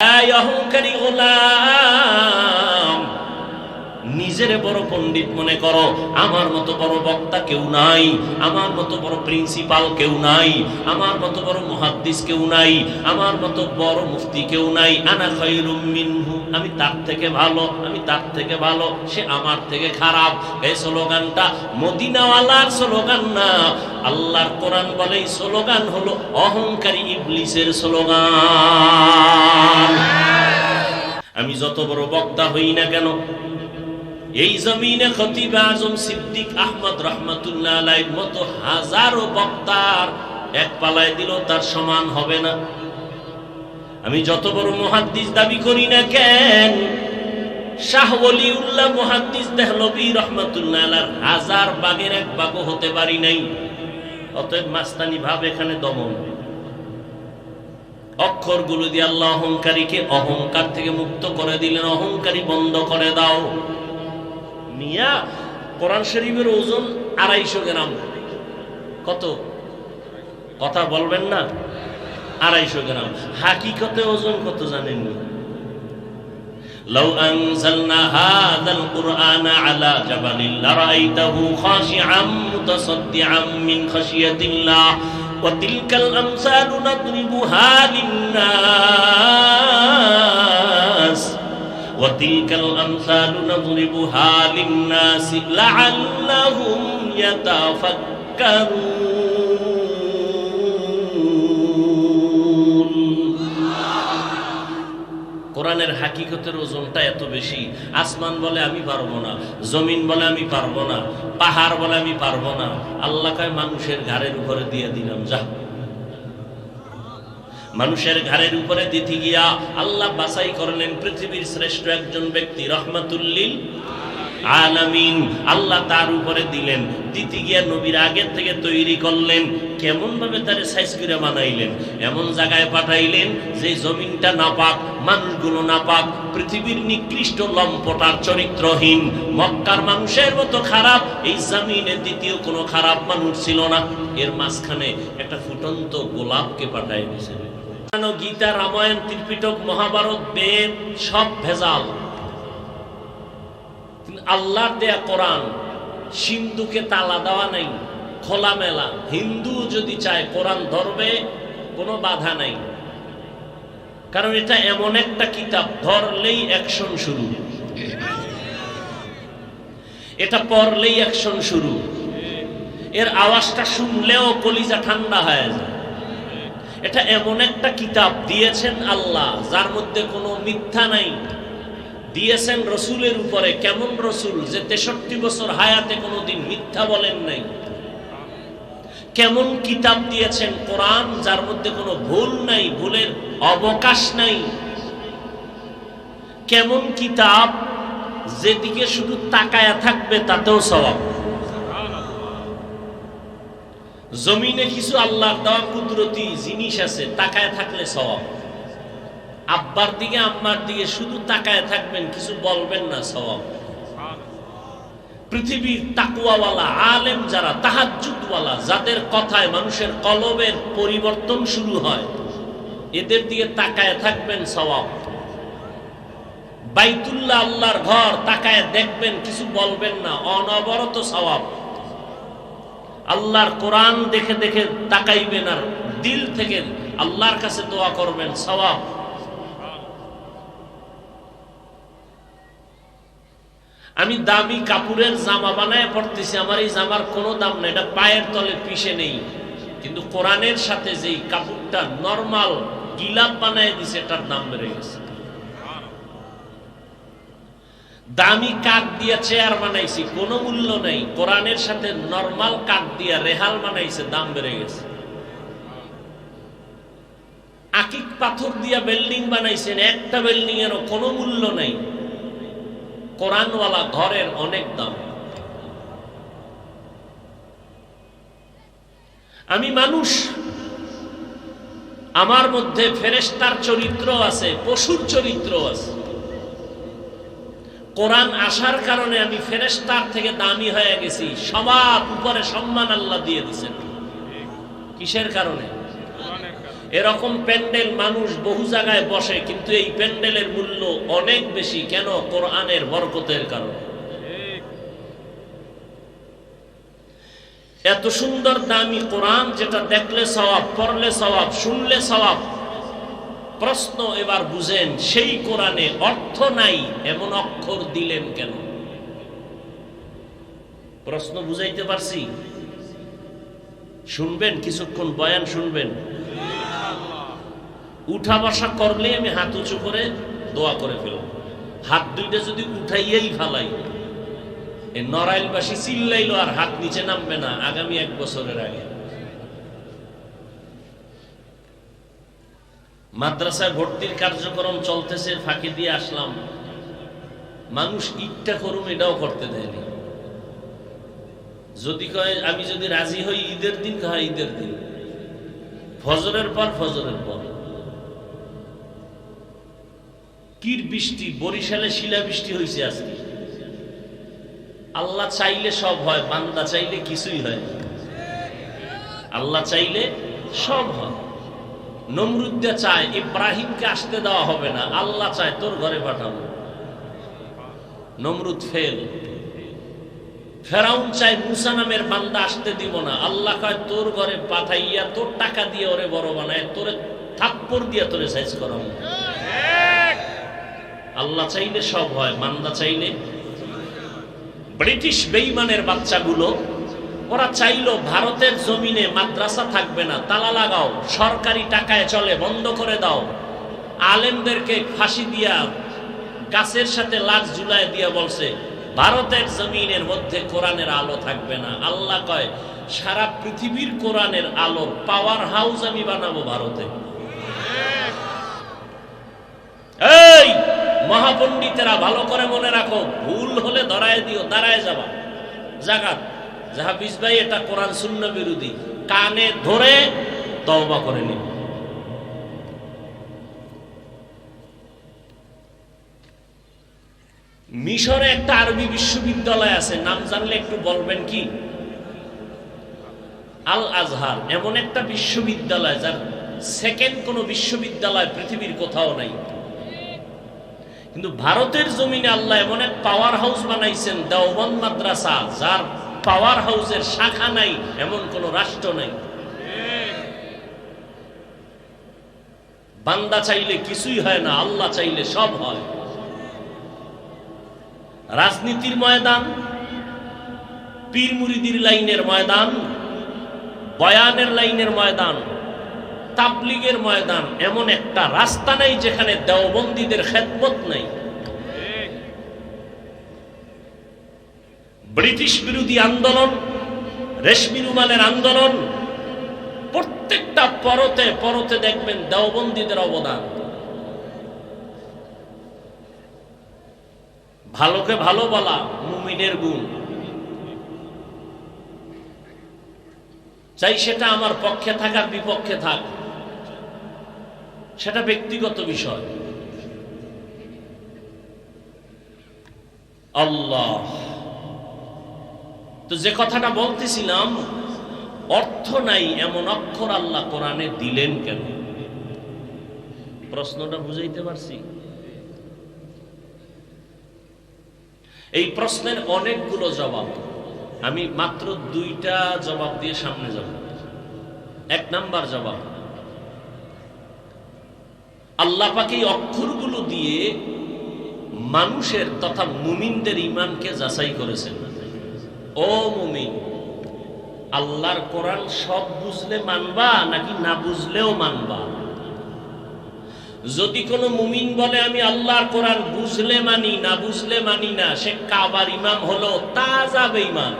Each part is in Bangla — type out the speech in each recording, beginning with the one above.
এই অহংকারী গোলাম নিজের বড় পণ্ডিত মনে করো। আমার মতো বড় বক্তা কেউ নাই। আমার মতো বড় প্রিন্সিপাল কেউ নাই। আমার মতো বড় মহাদ্দিস কেউ নাই। আমার মতো বড় মুফতি কেউ নাই। আনা মিনহু। আমি তার থেকে ভালো, আমি তার থেকে ভালো। সে আমার থেকে খারাপ। এই স্লোগানটা মদিনাওয়ালার স্লোগান না। আল্লাহর কোরআন বলে এই স্লোগান হলো অহংকারী ইবলিসের স্লোগান। আমি যত বড় বক্তা হই না কেন এই জমিনে খতিব আজম সিদ্দিক আহমদ রহমতুল্লাহ আলাইহির মতো হাজারো বক্তার এক পালায় দিল, তার সমান হবে না। আমি যত বড় মহাদ্দিস দাবি করি না কেন হাজার এক হতে পারি নাই। অতএব মাস্তানি ভাব এখানে দমন। অহংকারীকে অহংকার থেকে মুক্ত করে দিলেন, অহংকারী বন্ধ করে দাও। মিয়া কোরআন শরীফের ওজন আড়াইশো গ্রাম কত কথা বলবেন না আড়াইশো গ্রাম হাকিকতে ওজন কত জানেননি لو أنزلنا هذا القرآن على جبل لرأيته خاشعا متصدعا من خشية الله وتلك الأمثال نضربها للناس وتلك الأمثال نضربها للناس لعلهم يتفكرون কোরআনের হাকিকতের ওজনটা এত বেশি আসমান বলে আমি পারবো না জমিন বলে আমি পারবো না পাহাড় বলে আমি পারবো না আল্লাহ কয় মানুষের ঘাড়ের উপরে দিয়ে দিলাম যা মানুষের ঘাড়ের উপরে দিতে গিয়া আল্লাহ বাছাই করলেন পৃথিবীর শ্রেষ্ঠ একজন ব্যক্তি, রহমাতুল্লিল আলামিন। আল্লাহ তার উপরে দিলেন দিতে গিয়া নবীর আগের থেকে তৈরি করলেন কেমন ভাবে তারে সাইজ করে বানাইলেন, এমন জায়গায় পাঠাইলেন যে জমিনটা নাপাক, মানুষগুলো নাপাক, পৃথিবীর নিকৃষ্ট লম্পটার চরিত্রহীন। মক্কার মানুষের মতো খারাপ, এই জমিনে দ্বিতীয় কোনো খারাপ মানুষ ছিল না। এর মাঝখানে একটা ফুটন্ত গোলাপকে পাঠাই দিয়েছিলেন গীতা, রামায়ণ, ত্রিপিটক, মহাভারত, বেদ, সব ভেজাল। আল্লাহর দেয়া কোরআন, সিন্ধুকে তালা দেওয়া নেই, খোলামেলা। হিন্দু যদি চায় কোরআন ধরবে, কোনো বাধা নাই। কারণ এটা এমন একটা কিতাব, ধরলেই অ্যাকশন শুরু। এটা পড়লেই অ্যাকশন শুরু। এর আওয়াজটা শুনলেও কলিজা ঠান্ডা হয়ে যায়। এটা এমন একটা কিতাব দিয়েছেন আল্লাহ, যার মধ্যে কোনো মিথ্যা নাই। দিয়েছেন রসুলের উপরে, কেমন রসুল যে তেষট্টি বছর হায়াতে কোনোদিন মিথ্যা বলেন নাই। কেমন কিতাব দিয়েছেন কোরআন, যার মধ্যে কোনো ভুল নাই, ভুলের অবকাশ নাই। কেমন কিতাব, যেদিকে শুধু তাকায়া থাকবে তাতেও স্বভাব জমিনে কিছু আল্লাহর দেওয়া কুদরতি জিনিস আছে, তাকায় থাকলে সব আব্বার দিকে, আম্মার দিকে শুধু তাকায় থাকবেন, কিছু বলবেন না স্বভাব পৃথিবীর তাকুয়াওয়ালা আলেম যারা তাহাজুদওয়ালা যাদের কথায় মানুষের কলবের পরিবর্তন শুরু হয়, এদের দিকে তাকায় থাকবেন স্বভাব বাইতুল্লাহ আল্লাহর ঘর তাকায় দেখবেন, কিছু বলবেন না, অনবরত স্বভাব আল্লাহর কোরআন দেখে দেখে তাকাইবেন আর দিল থেকে আল্লাহর কাছে দোয়া করবেন স্বভাব আমি দামি কাপড়ের জামা বানায় পড়তেছি, আমার এই জামার কোনো দাম নেই, এটা পায়ের তলে পিষে নেই। কিন্তু কোরআনের সাথে যেই কাপড়টা নর্মাল গিলাপ বানায় দিছে, এটার দাম বেড়ে গেছে। দামি কাঠ দিয়ে চেয়ার বানাইছি, কোনো মূল্য নেই। কোরআনের সাথে নর্মাল কাঠ দিয়ে রেহাল বানাইছে, দাম বেড়ে গেছে। আকিক পাথর দিয়া বিল্ডিং বানাইছেন, একটা বিল্ডিং এরও কোনো মূল্য নেই। কোরআনওয়ালা ঘরের অনেক দাম। আমি মানুষ, আমার মধ্যে ফেরেস্তার চরিত্র আছে, পশুর চরিত্র আছে। কোরআন আসার কারণে আমি ফেরেস্তার থেকে দামি হয়ে গেছি। সবার উপরে সম্মান আল্লাহ দিয়ে দিছেন কিসের কারণে? এরকম প্যান্ডেল মানুষ বহু জায়গায় বসে, কিন্তু এই প্যান্ডেলের মূল্য অনেক বেশি। কেন? কোরআনের বরকতের কারণে। এত সুন্দর দামি কোরআন যেটা দেখলে সওয়াব, পড়লে সওয়াব, শুনলে সওয়াব প্রশ্ন এবার বুঝেন, সেই কোরআনে অর্থ নাই, এমন অক্ষর দিলেন কেন? প্রশ্ন বুঝাইতে পারছি? শুনবেন, কিছুক্ষণ বয়ান শুনবেন। উঠা বসা করলে আমি হাত উঁচু করে দোয়া করে ফেলব। হাত দুইটা যদি উঠাইয়াই ফালাই নড়াইলবাসী চিল্লাইলো আর হাত নিচে নামবে না, আগামী এক বছরের আগে। মাদ্রাসায় ভর্তির কার্যক্রম চলতেছে, ফাঁকি দিয়ে আসলাম। মানুষ ইটটা করুন এটাও করতে দেয়নি। যদি কয়, আমি যদি রাজি হই, ঈদের দিন কয় ঈদের দিন। ফজরের পর ফজরের পর। কির বৃষ্টি? বরিশালে শিলা বৃষ্টি হয়েছে আজকে। আল্লাহ চাইলে সব হয়, বান্দা চাইলে কিছুই হয় আল্লাহ চাইলে সব হয়। নমরুদ্দা চায়, ইব্রাহিমকে আসতে দেওয়া হবে না, আল্লাহ চায় তোর ঘরে পাঠাবো। নমরুদ ফেল। ফেরাউন চায়, মুসা নামের বান্দা আসতে দিব না, আল্লাহ কয়, তোর ঘরে পাঠাইয়া, তোর টাকা দিয়ে ওরে বড় বানায়, তোরে থাপ্পড় দিয়ে তোরে সাইজ করাবো। আল্লাহ চাইলে সব হয় মান্দা চাইলে। ব্রিটিশ বেইমানের বাচ্চাগুলো ওরা চাইলো ভারতের জমিনে মাদ্রাসা থাকবে না, তালা লাগাও, সরকারি টাকায় চলে, বন্ধ করে দাও। আলেমদেরকে ফাঁসি দিয়া, গাছের সাথে লাশ ঝুলাই দিয়া বলছে, ভারতের জমিনের মধ্যে কোরআনের আলো থাকবে না। আল্লাহ কয়, সারা পৃথিবীর কোরআনের আলোর পাওয়ার হাউস আমি বানাবো ভারতে। এই মহাপণ্ডিতেরা ভালো করে মনে রাখো, ভুল হলে ধরায় দিও, দাঁড়ায় যাবা। জাগাত। জাহাবিজ ভাই, এটা কোরআন শূন্য বিরোধী। কানে ধরে করে নিন। মিশরে একটা আরবি বিশ্ববিদ্যালয় আছে, নাম জানলে একটু বলবেন কি? আল আজহার এমন একটা বিশ্ববিদ্যালয় যার সেকেন্ড কোনো বিশ্ববিদ্যালয় পৃথিবীর কোথাও নাই। কিন্তু ভারতের জমিনে আল্লাহ এমন এক পাওয়ার হাউস বানাইছেন, দেওবন্দ মাদ্রাসা, যার পাওয়ার হাউসের শাখা নাই, এমন কোন রাষ্ট্র নাই। বান্দা চাইলে কিছুই হয় না, আল্লাহ চাইলে সব হয়। রাজনীতির ময়দান, পীর মুরিদির লাইনের ময়দান, বয়ানের লাইনের ময়দান, তাবলিগের ময়দান, এমন একটা রাস্তা নাই যেখানে দেওবন্দীদের খেদমত নাই। ব্রিটিশ বিরোধী আন্দোলন, রেশমি রুমালের আন্দোলন, প্রত্যেকটা পরতে পরতে দেখবেন দেওবন্দীদের অবদান। ভালোকে ভালো বলা, মুমিনের গুণ। চাই সেটা আমার পক্ষে থাকার বিপক্ষে থাক, সেটা ব্যক্তিগত বিষয়। আল্লাহ। তো যে কথাটা বলতেছিলাম, অর্থ নাই এমন অক্ষর আল্লাহ কোরআনে দিলেন কেন? প্রশ্নটা বুঝাইতে পারছি? এই প্রশ্নের অনেকগুলো জবাব। আমি মাত্র দুইটা জবাব দিয়ে সামনে যাব। এক নাম্বার জবাব। আল্লাহ পাকে এই অক্ষরগুলো দিয়ে মানুষের তথা মুমিনদের ইমানকে যাচাই করেছেন। ও মুমিন, আল্লাহর কোরআন সব বুঝলে মানবা নাকি না বুঝলেও মানবা? যদি কোনো মুমিন বলে, আমি আল্লাহর কোরআন বুঝলে মানি, না বুঝলে মানি না, সে কাবার ইমাম হলো তা যাবে ইমাম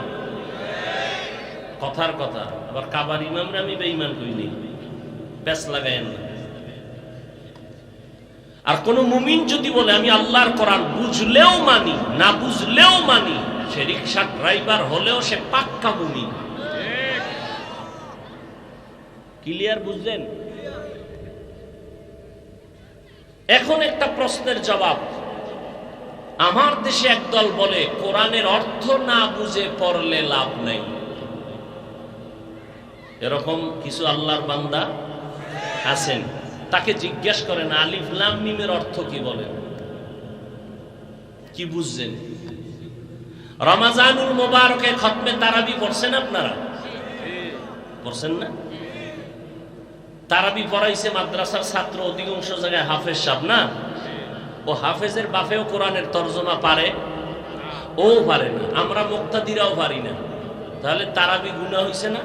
কথার কথা, আবার কাবার ইমামরা আমি বেঈমান কইনি প্যাস লাগায়েন না। আর কোন মুমিন যদি বলে, আমি আল্লাহর কোরআন বুঝলেও মানি, না বুঝলেও মানি সে রিক্সা ড্রাইভার হলেও সে পাক্কা মুমিন ক্লিয়ার বুঝলেন? এখন একটা প্রশ্নের জবাব। আমার দেশে একদল বলে, কোরআনের অর্থ না বুঝে পড়লে লাভ নেই। এরকম কিছু আল্লাহর বান্দা আছেন। তাকে জিজ্ঞেস করেন, আলিফ লাম মিমের অর্থ কি বলেন? কি বুঝছেন? রমাজানুল মোবারকে খতমে তারাবি পড়ছেন আপনারা? পড়ছেন না? তারাবি পড়াইছে মাদ্রাসার ছাত্র অধিকাংশ জায়গায় হাফেজ সাহ না? ও হাফেজের বাপেও কোরআনের তর্জমা পারে? ও পারে না। আমরা মুক্তাদিরাও পারি না। তাহলে তারাবি গুণা হইছে না?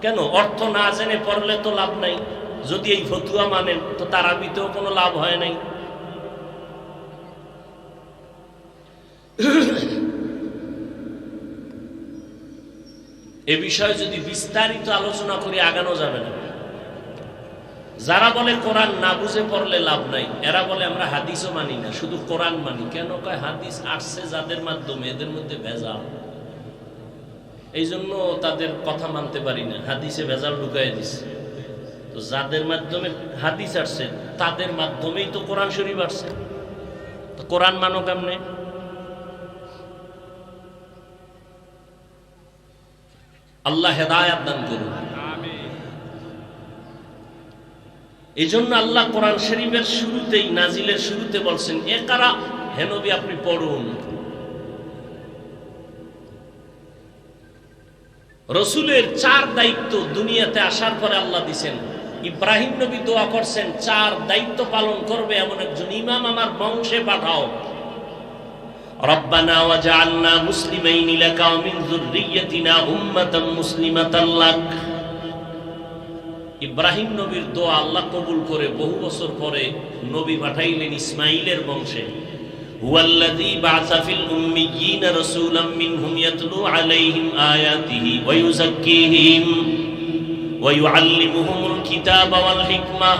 কেন? অর্থ না জেনে পড়লে তো লাভ নাই। যদি এই ফতুয়া মানেন, তো তারাবিতেও কোনো লাভ হয় নাই। এ বিষয়ে যদি বিস্তারিত আলোচনা করে, আগানো যাবে না। যারা বলে কোরআন না বুঝে পড়লে লাভ নাই, এরা বলে আমরা হাদিসও মানি না, শুধু কোরআন মানি। কেন কয় হাদিস আসছে যাদের মাধ্যমে? এদের মধ্যে ভেজাল। এই জন্য তাদের কথা মানতে পারি না। হাদিসে ভেজাল ঢুকাই দিছে। তো যাদের মাধ্যমে হাদিস আসছে, তাদের মাধ্যমেই তো কোরআন শরীফ আসছে। তো কোরআন মানো কেমনে? আল্লাহ হেদায়াত দান করুন। এই জন্য আল্লাহ কোরআন শরীফের শুরুতেই, নাজিলের শুরুতে বলছেন, এ কারা? হেনবি আপনি পড়ুন। রসুলের চার দায়িত্ব দুনিয়াতে আসার পরে আল্লাহ দিছেন, ইব্রাহিম নবী দোয়া করছেন, চার দায়িত্ব পালন করবে এমন একজন ইমাম আমার বংশে পাঠাও। ওয়াজআলনা মুসলিমাইন লাকা ওয়া মিন যুররিয়্যাতিনা উম্মাতান মুসলিমাতান লাক। ইব্রাহিম নবীর দোয়া আল্লাহ কবুল করে বহু বছর পরে নবী পাঠাইলেন ইসমাইলের বংশে। হুয়াল্লাযী বা'সা ফিল উম্মিয়্যিনা রাসূলাম মিনহুম ইয়াতলু আলাইহিম আয়াতিহি ওয়া ইউযাক্কিহিম ওয়া ইউআল্লিমুহুমুল কিতাবা ওয়াল হিকমাহ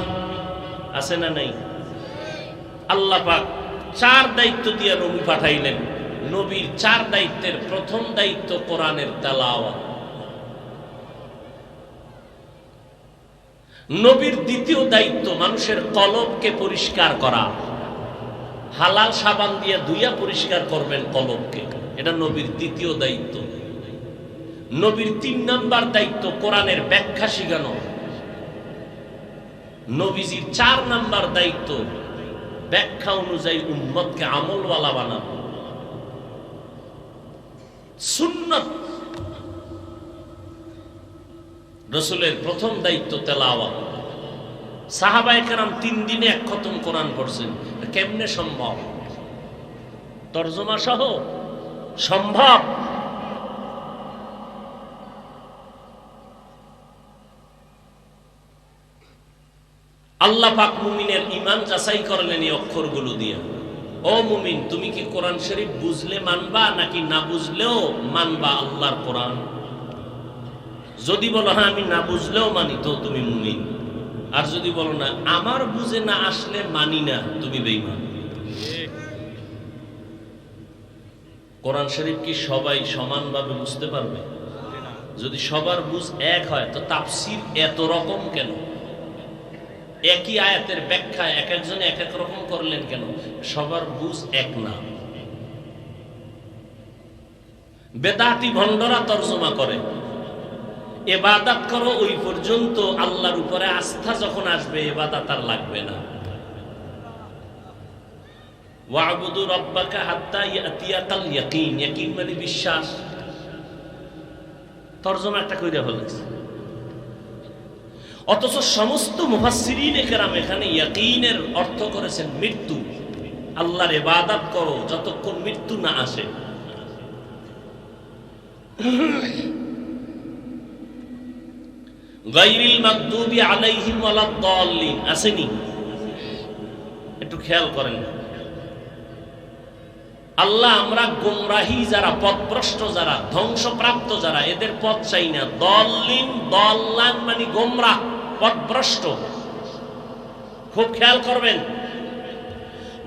আছে না নাই? আল্লাহ পাক চার দায়িত্ব দিয়ে নবী পাঠাইলেন। নবীর চার দায়িত্বের প্রথম দায়িত্ব কোরআনের তেলাওয়াত। নবীর দ্বিতীয় দায়িত্ব মানুষের কলবকে পরিষ্কার করা। হালাল সাবান দিয়ে ধুইয়া পরিষ্কার করবেন কলবকে। এটা নবীর দ্বিতীয় দায়িত্ব। নবীর তিন নাম্বার দায়িত্ব কোরআনের ব্যাখ্যা শিখানো। নবীজির চার নাম্বার দায়িত্ব ব্যাখ্যা অনুযায়ী উম্মতকে আমলওয়ালা বানানো সুন্নত। রসুলের প্রথম দায়িত্ব তেলাওয়াত। সাহাবায়ে কেরাম তিন দিনে এক খতম কোরআন করছেন কেমনে সম্ভব? তর্জমা সহ সম্ভব? আল্লাহ পাক মুমিনের ইমান যাচাই করলেন এই অক্ষরগুলো দিয়ে। ও মুমিন, তুমি কি কোরআন শরীফ বুঝলে মানবা নাকি না বুঝলেও মানবা আল্লাহর কোরআন? যদি বলো হ্যাঁ আমি না বুঝলেও মানি, তো তুমি মুমিন। আর যদি বলো না, আমার বুঝে না আসলে মানি না, তুমি বেইমান কোরআন শরীফ কি সবাই সমানভাবে বুঝতে পারবে? যদি সবার বুঝ এক হয়, তো তাফসির এত রকম কেন? একই আয়াতের ব্যাখ্যা এক একজনে এক এক রকম করলেন কেন? সবার বুঝ এক না। বেদাতি ভণ্ডরা তর্জমা করে। এবাদাত করো, ওই পর্যন্ত আল্লাহর উপরে আস্থা যখন আসবে, এবাদাত আর লাগবে না। ওয়াবুদু মানে বিশ্বাস। তর্জমা একটা কইরা ফেলেছে। অথচ সমস্ত মুফাসসিরিন কেরাম এখানে ইয়াকিনের অর্থ করেছেন মৃত্যু। আল্লাহর ইবাদত করো, যতক্ষণ মৃত্যু না আসে। গাইরিল মাকদুবি আলাইহিম ওয়ালাদ-দাল্লিন আসেনি? একটু খেয়াল করেন। আল্লাহ আমরা গোমরাহি যারা, পথভ্রষ্ট যারা, ধ্বংসপ্রাপ্ত যারা, এদের পথ চাই না। দলিন দল্লান মানে গোমরাহ। পথভ্রষ্ট খুব খেয়াল করবেন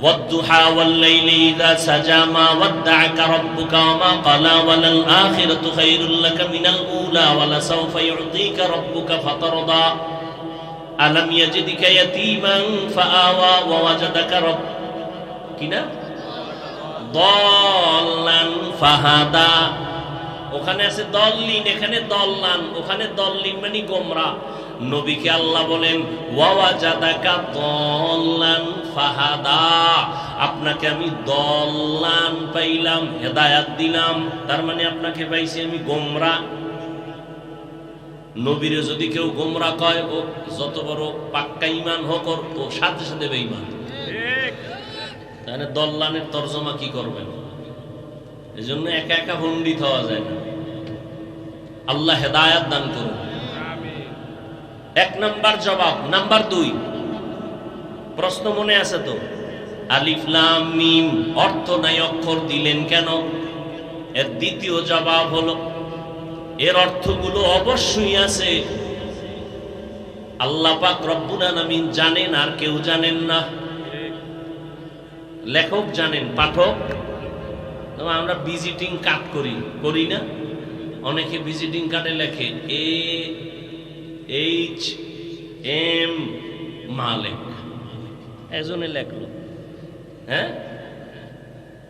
والضحى والليل إذا سجى ما ودعك ربك وما قلى وللآخرة خير لك من الأولى ولسوف يعطيك ربك فترضى ألم يجدك يتيما فآوى ووجدك رب কিনা দল্লান ফাহাদা ওখানে আছে দল্লিন এখানে দল্লান ওখানে দল্লিন মানে গোমরা নবীকে আল্লাহ বলেন ওয়াওয়া জাদাকা দল্লান ফাহাদা। আপনাকে আমি দল্লান পাইলাম, হেদায়াত দিলাম। তার মানে আপনাকে পাইছি আমি গোমরা। নবীরে যদি কেউ গোমরা কয়, ও যত বড় পাক্কা ইমান হোক, ওর ও সাথে সাথে বেঈমান। তাহলে দল্লানের তর্জমা কি করবেন? এই জন্য একা একা পণ্ডিত হওয়া যায় না। আল্লাহ হেদায়াত দান করুন। এক নাম্বার জবাব, নাম্বার দুই। প্রশ্ন মনে আছে তো? আলিফলাম মিম অর্থ নাই অক্ষর দিলেন কেন? এর দ্বিতীয় জবাব হলো, এর অর্থগুলো অবশ্যই আছে। আল্লাহ পাক রব্বুল আলামিন জানেন আর কেউ জানেন না। লেখক জানেন, পাঠক। আমরা ভিজিটিং কার্ড করি করি না? অনেকে ভিজিটিং কার্ডে লেখে, এ এইচ এম মালেক এজনে লেখলো। হ্যাঁ?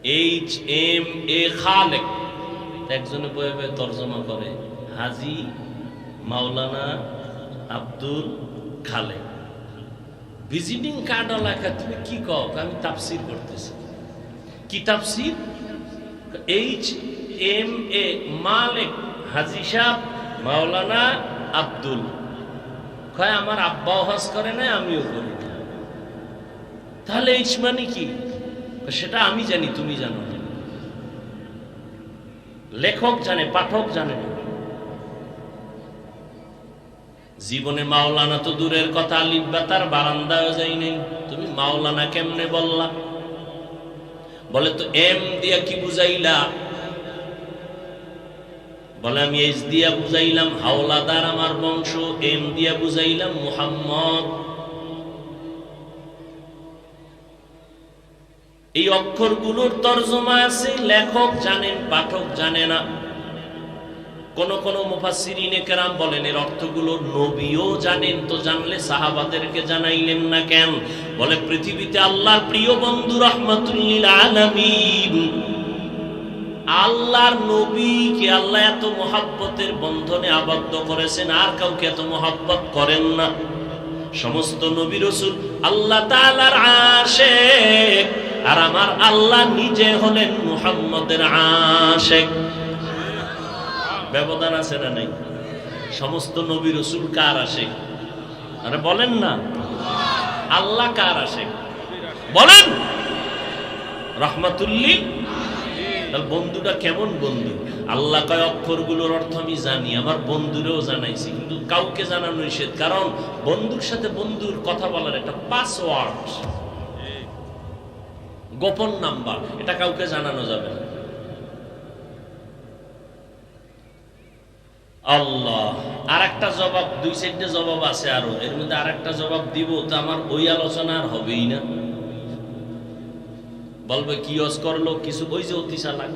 এইচ এম এ খালেক একজনে বয়ে বয়ে তর্জমা করে, হাজি মাওলানা আব্দুল খালেক। ভিজিটিং কার্ড লেখা তুমি কি কও? আমি তাফসির করতেছি। কি তাফসির? H M A Malik Haji Shah Maulana Abdul কয় আমার আব্বাও হজ করে না আমিও করি না। তাহলে এইচ মানে কি? সেটা আমি জানি, তুমি জানো লেখক জানে, পাঠক জানে জীবনে মাওলানা তো দূরের কথা লিখবা তার বারান্দায় যাই নেই। তুমি মাওলানা কেমনে বললা? বলে তো এম দিয়া কি বুঝাইলা? বলে, আমি এইচ দিয়া বুঝাইলাম, হাওলাদার আমার বংশ, এম দিয়া বুঝাইলাম, মুহাম্মদ। এই অক্ষরগুলোর তর্জমা আছে, লেখক জানেন, পাঠক জানে না। কোন কোন মুফাসসিরিনে কেরাম বলেন, এর অর্থগুলো নবীও জানেন তো জানলে সাহাবাদেরকে জানাইলেন না কেন? বলে, পৃথিবীতে আল্লাহর প্রিয় বন্ধু রহমাতুল্লিল আলামিন। আল্লাহর নবীকে আল্লাহ এত মহাব্বতের বন্ধনে আবদ্ধ করেছেন, আর কাউকে এত মহাব্বত করেন না। সমস্ত নবী রসুল আল্লাহ তাআলার আশেক, আর আমার আল্লাহ নিজে হলেন মুহাম্মদের আশেক। ব্যবধান আছে না নাই? সমস্ত নবী রসুল কার আসে আরে বলেন না। আল্লাহ কার আসে বলেন! রহমাতুল্লিল বন্ধুটা কেমন বন্ধু? আল্লাহ কয়, অক্ষরগুলোর অর্থ আমি জানি, আমার বন্ধুরেও জানাইছি, কিন্তু কাউকে জানানো নিষেধ। কারণ বন্ধুর সাথে বন্ধুর কথা বলার একটা পাসওয়ার্ড গোপন নাম্বার, এটা কাউকে জানানো যাবে না। আল্লাহ আর একটা জবাব দুই সাইডে জবাব আছে আরও, এর মধ্যে আর একটা জবাব দিব, তো আমার ওই আলোচনা আর হবেই না। বলবে, কি অজ করল? কিছু ওই যে অতি চালাক।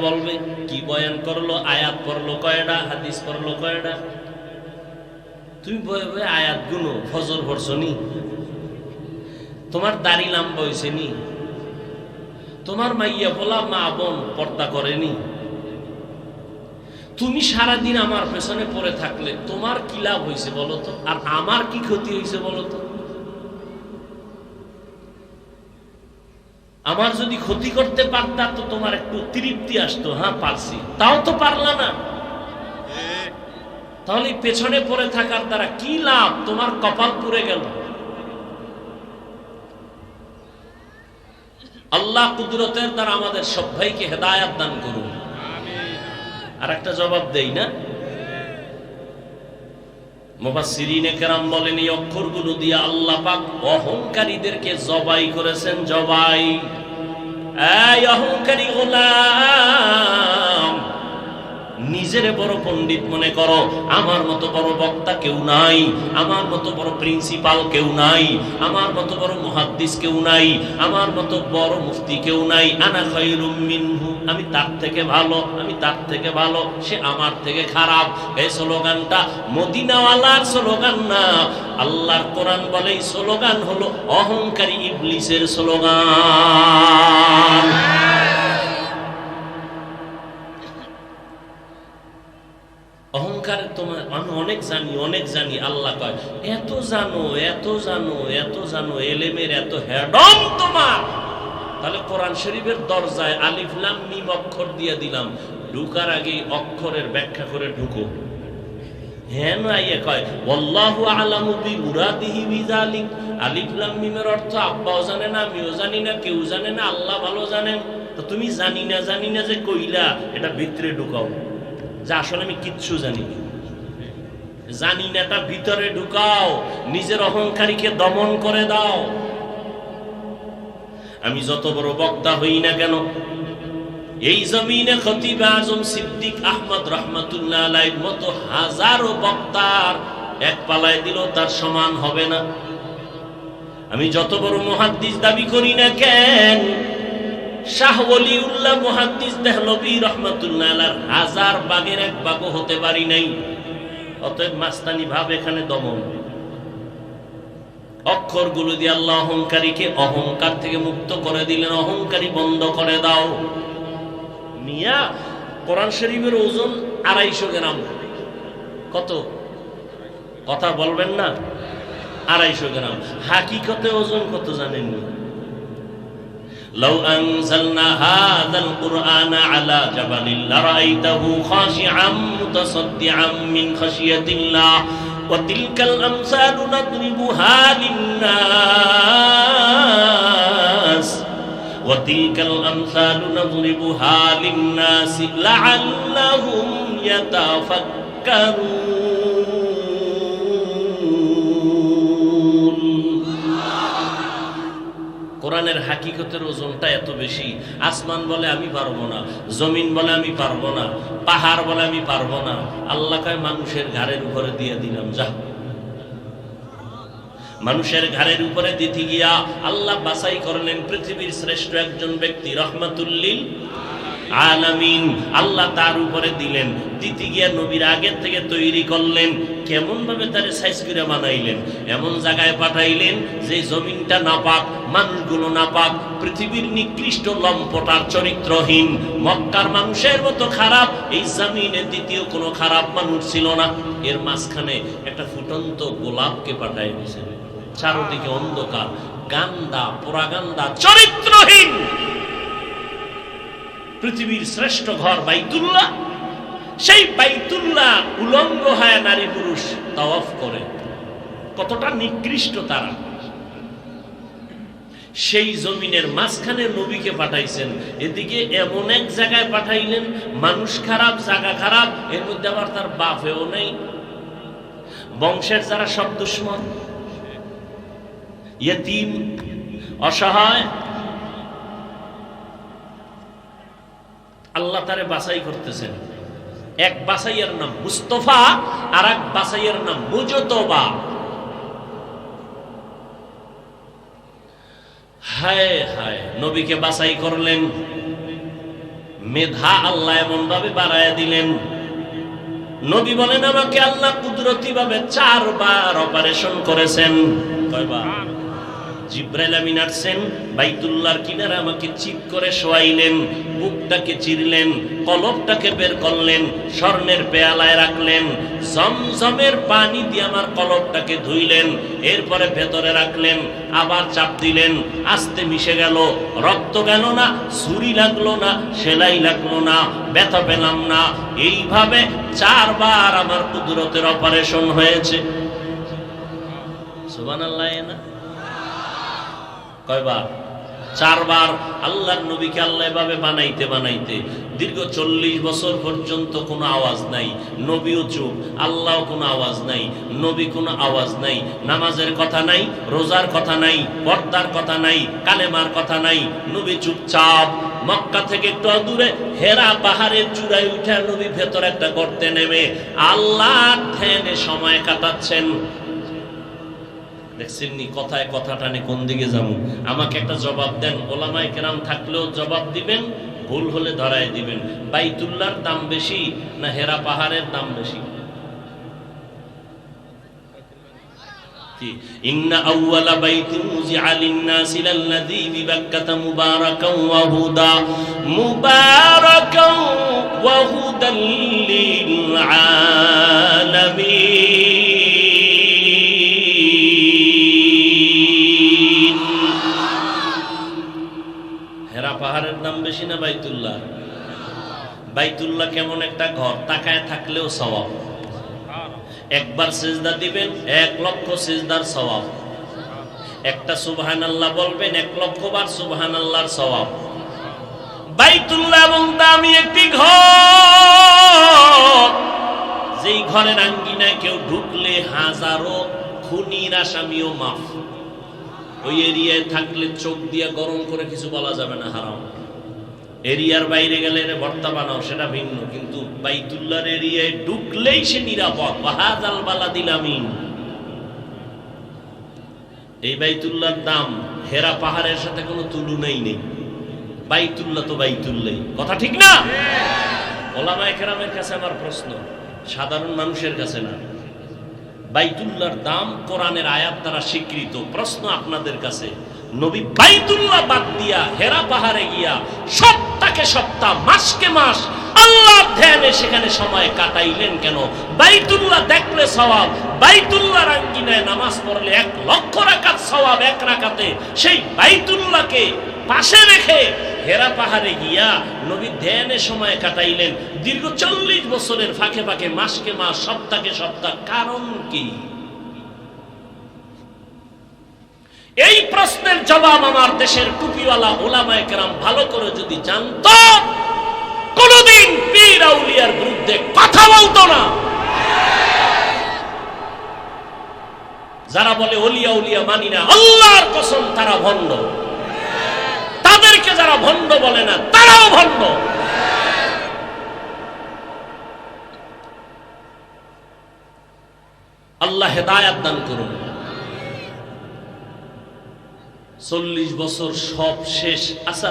বলবে, কি বয়ান করল? আয়াত পড়ল কয়টা? হাদিস পড়ল কয়টা? তুমি বয়ে আয়াতগুলো ফজর ভরছনি তোমার দাড়ি লাম্বা হয়েছে নি? তোমার মাইয়া বলা মা বোন পর্দা করেনি তুমি সারাদিন আমার পেছনে পড়ে থাকলে তোমার কি লাভ হয়েছে বলো তো? আর আমার কি ক্ষতি হয়েছে বলো তো? আমার যদি ক্ষতি করতে পারতাম তো তোমার একটু তৃপ্তি আসতো হ্যাঁ পারছি। তাও তো পারলা না। তাহলে পেছনে পড়ে থাকার দ্বারা কি লাভ? তোমার কপাল পুড়ে গেল। আল্লাহ কুদরতের দ্বারা আমাদের সবাইকে হেদায়াত দান করুন। আর একটা জবাব দেই না? অহংকারীদেরকে জবাই করেছেন, জবাই। অহংকারী নিজের বড় পণ্ডিত মনে করো, আমার মতো বড় বক্তা কেউ নাই, আমার মতো বড় প্রিন্সিপাল কেউ নাই, আমার মতো বড় মুহাদ্দিস কেউ নাই, আমার মতো বড় মুফতি কেউ নাই, আনা খায়রুম মিনহু আমি তার থেকে ভালো, আমি তার থেকে ভালো, সে আমার থেকে খারাপ। এই স্লোগানটা মদিনাওয়ালার স্লোগান না। আল্লাহর কোরআন বলে এই স্লোগান হলো অহংকারী ইবলিসের স্লোগান। অনেক জানি অনেক জানি, আল্লাহ কয়, এত জানো এত জানো এত জানো, এলেমের এত হেডম তোমার। তাহলে কোরআন শরীফের দরজায় আলিফলাম মিম অক্ষর দিয়ে দিলাম। ঢুকার আগে অক্ষরের ব্যাখ্যা করে ঢুকো। হ্যাঁ না ইয়ে কয় জানে না, আমিও জানি না, কেউ জানে না, আল্লাহ ভালো জানেন। তো তুমি জানি না যে এটা ভিতরে ঢুকাও। যে আসলে আমি কিচ্ছু জানি জানি না এটা ভিতরে ঢুকাও, নিজের অহংকারীকে দমন করে দাও। আমি যত বড় বক্তা হই না কেন, এই জমিনে খতিব আজম সিদ্দিক আহমদ রহমতুল্লাহ আলাইর মতো হাজারো বক্তার এক পালায় দিল তার সমান হবে না। আমি যত বড় মহাদ্দিস দাবি করি না কেন, শাহ ওলিউল্লাহ মহাদ্দিস দেহলবি রহমতুল্লাহ হাজার বাগের এক বাগও হতে পারি নাই, অতএব মাস্তানি ভাব এখানে দমন। অক্ষরগুলো দিয়ে আল্লাহ অহংকারীকে অহংকার থেকে মুক্ত করে দিলেন অহংকারী বন্ধ করে দাও মিয়া কোরআন শরীফের ওজন আড়াইশো গ্রাম কত কথা বলবেন না আড়াইশো গ্রাম হাকিকতে ওজন কত জানেননি لو أنزلنا هذا القرآن على جبل لرأيته خاشعا متصدعا من خشية الله وتلك الأمثال نضربها للناس وتلك الأمثال نضربها للناس لعلهم يتفكرون কোরআনের হাকিকতের ওজনটা এত বেশি। আসমান বলে আমি পারব না, জমিন বলে আমি পারব না, পাহাড় বলে আমি পারব না। আল্লাহ কয়, মানুষের ঘাড়ের উপরে দিয়ে দিলাম, যা। মানুষের ঘাড়ের উপরে দিতে গিয়া আল্লাহ বাসাই করলেন পৃথিবীর শ্রেষ্ঠ একজন ব্যক্তি, রহমাতুল্লিল আলামিন, আল্লাহ তার উপরে দিলেন। দিতে গিয়া নবীর আগের থেকে তৈরি করলেন কেমন ভাবে তারে সাইজ করে বানাইলেন। এমন জায়গায় পাঠাইলেন যে জমিনটা নাপাক, মানুষগুলো নাপাক, পৃথিবীর নিকৃষ্ট লম্পটার চরিত্রহীন। মক্কার মানুষের মতো খারাপ, এই জমিনে দ্বিতীয় কোনো খারাপ মানুষ ছিল না। এর মাঝখানে একটা ফুটন্ত গোলাপকে পাঠাই দিয়েছেন চারদিকে অন্ধকার, গান্দা পোড়াগান্দা চরিত্রহীন। পৃথিবীর শ্রেষ্ঠ ঘর বাইতুল্লাহ, সেই বাইতুল্লাহ উলঙ্গ হয় নারী পুরুষ তাওয়াফ করে। কতটা নিকৃষ্ট তারা। সেই জমিনের মাঝখানে নবীকে পাঠাইছেন, এদিকে এমন এক জায়গায় পাঠাইলেন, মানুষ খারাপ, জায়গা খারাপ, এর মধ্যে আবার তার বাপেও নেই। বংশের যারা সব দুশ্মন অসহায় আল্লাহ তারে বাছাই করতেছেন। এক বাছাইয়ের নাম মুস্তফা আর এক বাছাইয়ের নাম মুজতবা। হায় হায়, নবীকে বাছাই করলেন। মেধা আল্লাহ এমন ভাবে বাড়ায় দিলেন। নবী বলেন, আমাকে আল্লাহ কুদরতি ভাবে চারবার অপারেশন করেছেন। কয়বার? জিব্রাইল আমিন আসছেন, বাইতুল্লাহর কিনারে আমাকে চিপ করে শোয়াইলেন, বুকটাকে চিরলেন, কলবটাকে বের করলেন, স্বর্ণের পেয়ালায় রাখলেন, জমজমের পানি দিয়ে আমার কলবটাকে ধুইলেন, এরপরে ভেতরে রাখলেন, আবার চাপ দিলেন, আস্তে মিশে গেল, রক্ত গেল না, ছুরি লাগল না, সেলাই লাগল না, ব্যথা পেলাম না, এইভাবে চারবার আমার কুদরতের অপারেশন হয়েছে। না? কয়বার? চারবার। আল্লাহর নবীকে আল্লাহ এভাবে বানাইতে বানাইতে দীর্ঘ চল্লিশ বছর পর্যন্ত কোনো আওয়াজ নাই। নবীও চুপ আল্লাহ কোনো আওয়াজ নাই, নবী কোনো আওয়াজ নাই, নামাজের কথা নাই, রোজার কথা নাই, পর্দার কথা নাই, কালেমার কথা নাই, নবী চুপচাপ। মক্কা থেকে একটু দূরে হেরা পাহাড়ের চূড়ায় উঠে নবী ভেতর একটা করতে নেমে আল্লাহ ধ্যানে সময় কাটাচ্ছেন। দেখছেন নি, কথায় কথা টানে কোন দিকে যাব? আমাকে একটা জবাব দেন। ওলামায় কেরাম থাকলেও জবাব দিবেন, ভুল হলে ধরায় দিবেন। বাইতুল্লার দাম বেশি না হেরা পাহাড়ের দাম বেশি? কি? ইন্না আউওয়ালা বাইতিন মুজিআ লিন-নাসি লাল্লাযী বিবাক্কাতা মুবারাকান ওয়া হুদা। মুবারাকান ওয়া হুদাল লিল আলামিন বেশি না বাইতুল্লাহ? বাইতুল্লাহ কেমন একটা ঘর, তাকায় থাকলেও সওয়াব। একবার সেজদা দিবেন, এক লক্ষ সেজদার সওয়াব। একটা সুবহান আল্লাহ বলবেন, এক লক্ষ বার সুবহান আল্লাহর সওয়াব। বাইতুল্লাহ এবং দামি একটি ঘর। যেই ঘরের আঙ্গিনায় কেউ ঢুকলে হাজারো খুনির আসামিও মাফ। ওই এরিয়ায় থাকলে চোখ দিয়ে গরম করে কিছু বলা যাবে না, হারাম। এরিয়ার বাইরে গেলে ভর্তা বানাও সেটা ভিন্ন, কিন্তু বাইতুল্লাহর এরিয়ায় ঢুকলেই সে নিরাপদ। বাহাদাল বালা দিলামিন এই বাইতুল্লাহর দাম হেরা পাহাড়ের সাথে কোনো তুলনাই নেই। বাইতুল্লাহ তো বাইতুল্লাহ। কথা ঠিক না? ওলামায়ে কেরামের কাছে আমার প্রশ্ন, সাধারণ মানুষের কাছে না। বাইতুল্লাহর দাম কোরআনের আয়াত দ্বারা স্বীকৃত। প্রশ্ন আপনাদের কাছে নবী বাইতুল্লাহ বাদ দিয়া হেরা পাহাড়ে গিয়া সপ্তাহকে সপ্তাহ, মাসকে মাস আল্লাহ ধ্যানে সেখানে সময় কাটাইলেন কেন? বাইতুল্লাহ দেখলে সওয়াব, বাইতুল্লাহ রাঙ্গিনায় নামাজ পড়লে এক লক্ষ এক সেই বাইতুল্লাহকে পাশে রেখে হেরা পাহাড়ে গিয়া নবী ধ্যানে সময় কাটাইলেন। দীর্ঘ চল্লিশ বছরের ফাঁকে ফাঁকে মাসকে মাস, সপ্তাহকে সপ্তাহ। কারণ কি? এই প্রশ্নের জবাব আমার দেশের টুপিওয়ালা ওলামায়ে কেরাম ভালো করে যদি জানত, কোনদিন পীর আউলিয়ার বিরুদ্ধে কথা বলতো না। যারা বলে অলিয়া উলিয়া মানি না, আল্লাহর কসম তারা ভণ্ড। তাদেরকে যারা ভণ্ড বলে না, তারাও ভণ্ড। আল্লাহ হেদায়াত দান করুন। চল্লিশ বছর সব শেষ। আচ্ছা